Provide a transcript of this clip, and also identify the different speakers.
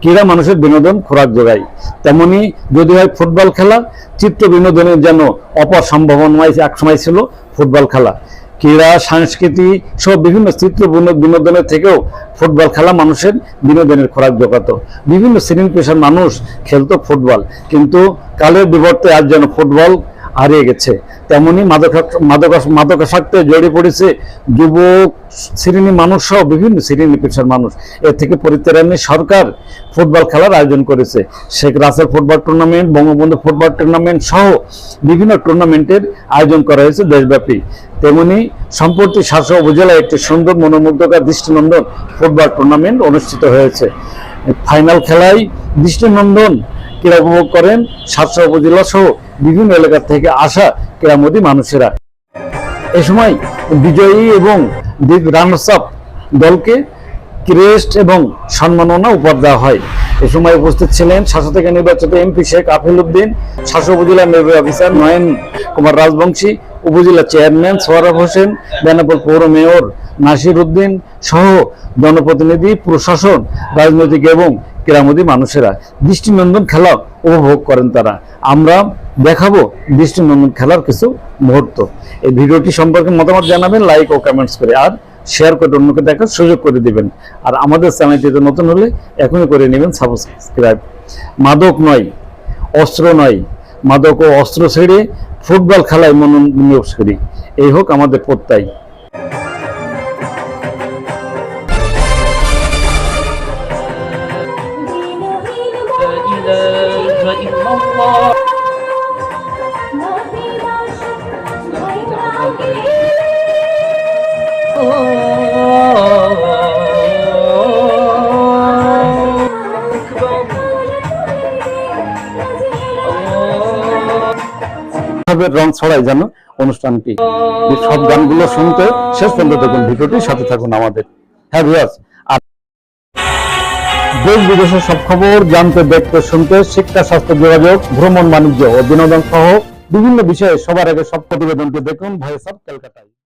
Speaker 1: ক্রীড়া মানুষের বিনোদন খোরাক যোগায়। তেমনি যদি হয় ফুটবল খেলা চিত্র বিনোদনের যেন অপর সম্ভাবনায় একসময় ছিল ফুটবল খেলা। ক্রীড়া, সংস্কৃতি সহ বিভিন্ন চিত্র বিনো- বিনোদনের থেকেও ফুটবল খেলা মানুষের বিনোদনের খোরাক জোগাতো। বিভিন্ন শ্রেণি পেশার মানুষ খেলতো ফুটবল। কিন্তু কালের বিবর্তে আজ যেন ফুটবল হারিয়ে গেছে। তেমনি মাদকাস- মাদকাস- মাদকাসক্তে জড়িয়ে পড়েছে যুবক, শ্রেণি মানুষ সহ বিভিন্ন শ্রেণি পেশার মানুষ। এর থেকে পরিত্রাণে সরকার ফুটবল খেলার আয়োজন করেছে। Sheikh Russel football tournament, Bangabandhu football tournament সহ বিভিন্ন টুর্নামেন্টের আয়োজন করা হয়েছে দেশব্যাপী। তেমনি সম্প্রতি শাসক উপজেলায় একটি সুন্দর মনোমুগ্ধকার দৃষ্টিনন্দন ফুটবল টুর্নামেন্ট অনুষ্ঠিত হয়েছে। ফাইনাল খেলায় দৃষ্টিনন্দন ক্রীড়া উপভোগ করেন সাতসা উপজেলা সহ বিভিন্ন এলাকা থেকে আসা ক্রীড়ামোদী মানুষেরা। এ সময় বিজয়ী এবং রানার্স আপ দলকে ক্রেস্ট এবং সম্মাননা উপহার দেওয়া হয়। এ সময় উপস্থিত ছিলেন শাসক থেকে নির্বাচিত এমপি শেখ আফিল উদ্দিন, শাসক উপজেলা নির্বাহী অফিসার নয়ন কুমার রাজবংশী উপজেলা চেয়ারম্যান সোহরাব হোসেন বেনাপুর পৌর মেয়র নাসির উদ্দিন সহ জনপ্রতিনিধি, প্রশাসন, রাজনৈতিক এবং ক্রীড়ামোদী মানুষেরা দৃষ্টিনন্দন খেলা উপভোগ করেন তারা। আমরা দেখাবো দৃষ্টিনন্দন খেলার কিছু মুহূর্ত। এই ভিডিওটি সম্পর্কে মতামত জানাবেন লাইক ও কমেন্টস করে, আর শেয়ার করে অন্যকে দেখার সুযোগ করে দিবেন। আর আমাদের চ্যানেলটিতে নতুন হলে এখনই করে নেবেন সাবস্ক্রাইব মাদক নয়, অস্ত্র নয় মাদক ও অস্ত্র ছেড়ে ফুটবল খেলায় মনোনিয়োগ করি এই হোক আমাদের প্রত্যয় ভাবে রং ছড়াই যেন অনুষ্ঠানটি। সব গানগুলো শুনতে শেষ পর্যন্ত দেখুন ভিডিওটি সাথে থাকুন আমাদের। হ্যাঁ ভিউয়ার্স দেশ বিদেশের সব খবর জানতে, দেখতে, শুনতে, শিক্ষা, স্বাস্থ্য, যোগাযোগ, ভ্রমণ, বাণিজ্য ও বিনোদন সহ বিভিন্ন বিষয়ে সবার আগে সব প্রতিবেদনটি দেখুন ভয়েস অফ ক্যালকাটায়।